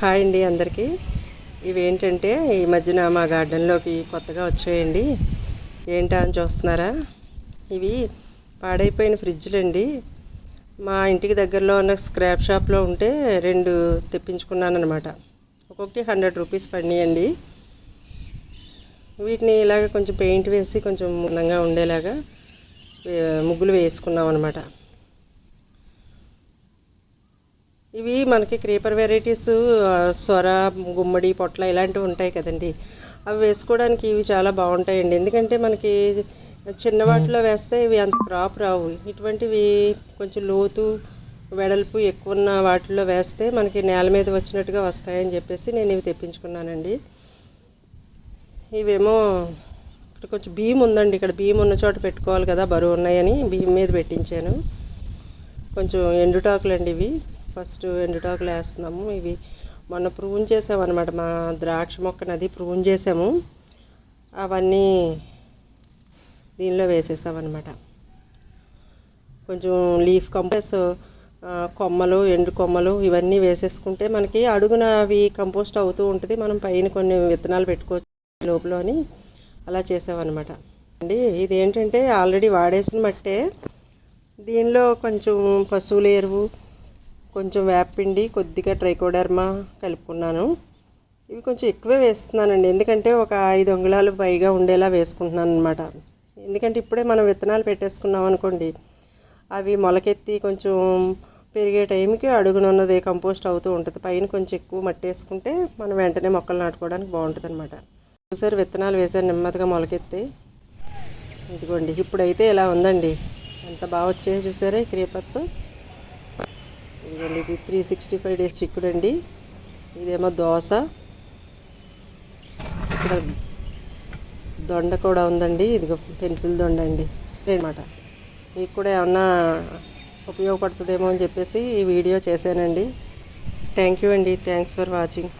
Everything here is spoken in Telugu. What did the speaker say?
హాయ్ అండి అందరికీ. ఇవేంటంటే ఈ మధ్యన మా గార్డెన్లోకి కొత్తగా వచ్చాయండి. ఏంటా అని చూస్తున్నారా? ఇవి పాడైపోయిన ఫ్రిడ్జ్లండి. మా ఇంటికి దగ్గరలో ఉన్న స్క్రాప్ షాప్లో ఉంటే రెండు తెప్పించుకున్నాను అనమాట ఒక్కొక్కటి హండ్రెడ్ రూపీస్ పడినాయండి. వీటిని ఇలాగ కొంచెం పెయింట్ వేసి కొంచెం అందంగా ఉండేలాగా ముగ్గులు వేసుకున్నాం అనమాట ఇవి మనకి క్రీపర్ వెరైటీస్ సొర గుమ్మడి పొట్ల ఇలాంటివి ఉంటాయి కదండి. అవి వేసుకోవడానికి ఇవి చాలా బాగుంటాయండి. ఎందుకంటే మనకి చిన్న వాటిలో వేస్తే ఇవి అంత క్రాప్ రావు. ఇటువంటివి కొంచెం లోతు వెడల్పు ఎక్కువ ఉన్న వాటిల్లో వేస్తే మనకి నేల మీద వచ్చినట్టుగా వస్తాయని చెప్పేసి నేను ఇవి తెప్పించుకున్నానండి. ఇవేమో ఇక్కడ కొంచెం భీమ్ ఉందండి. ఇక్కడ భీమ్ ఉన్న చోట పెట్టుకోవాలి కదా బరువు ఉన్నాయని భీమ్ మీద పెట్టించాను. కొంచెం ఎండుటాకులు అండి ఇవి. ఫస్ట్ ఎండుటాకులు వేస్తున్నాము. ఇవి మొన్న ప్రూన్ చేసామన్నమాట. మా ద్రాక్ష మొక్కను అది ప్రూన్ చేసాము. అవన్నీ దీనిలో వేసేసామన్నమాట. కొంచెం లీఫ్ కంపోస్ట్ కొమ్మలు ఎండు కొమ్మలు ఇవన్నీ వేసేసుకుంటే మనకి అడుగున అవి కంపోస్ట్ అవుతూ ఉంటుంది. మనం పైన కొన్ని విత్తనాలు పెట్టుకోవచ్చు లోపలని అలా చేసామన్నమాట. అండి ఇది ఏంటంటే ఆల్రెడీ వాడేసిన మట్టే. దీనిలో కొంచెం పశువుల ఎరువు కొంచెం వేపపిండి కొద్దిగా ట్రైకోడర్మా కలుపుకున్నాను. ఇవి కొంచెం ఎక్కువే వేస్తున్నానండి. ఎందుకంటే ఒక ఐదు అంగుళాలు పైగా ఉండేలా వేసుకుంటున్నాను అనమాట ఎందుకంటే ఇప్పుడే మనం విత్తనాలు పెట్టేసుకున్నాం అనుకోండి అవి మొలకెత్తి కొంచెం పెరిగే టైంకి అడుగునున్నది కంపోస్ట్ అవుతూ ఉంటుంది. పైన కొంచెం ఎక్కువ మట్టి వేసుకుంటే మనం వెంటనే మొక్కలు నాటుకోవడానికి బాగుంటుంది అనమాట చూసారు విత్తనాలు వేసాను నెమ్మదిగా మొలకెత్తి. ఇదిగోండి ఇప్పుడైతే ఇలా ఉందండి? ఎంత బాగా వచ్చాయో చూసారా క్రీపర్స్? ఇదిగోండి ఇది త్రీ సిక్స్టీ ఫైవ్ డేస్ చిక్కుడు అండి ఇదేమో దోశ. ఇక్కడ దొండ కూడా ఉందండి. ఇదిగో పెన్సిల్ దొండ అండి. అనమాట మీకు కూడా ఏమన్నా ఉపయోగపడుతుందేమో అని చెప్పేసి ఈ వీడియో చేశానండి. థ్యాంక్ యూ అండి. Thanks for watching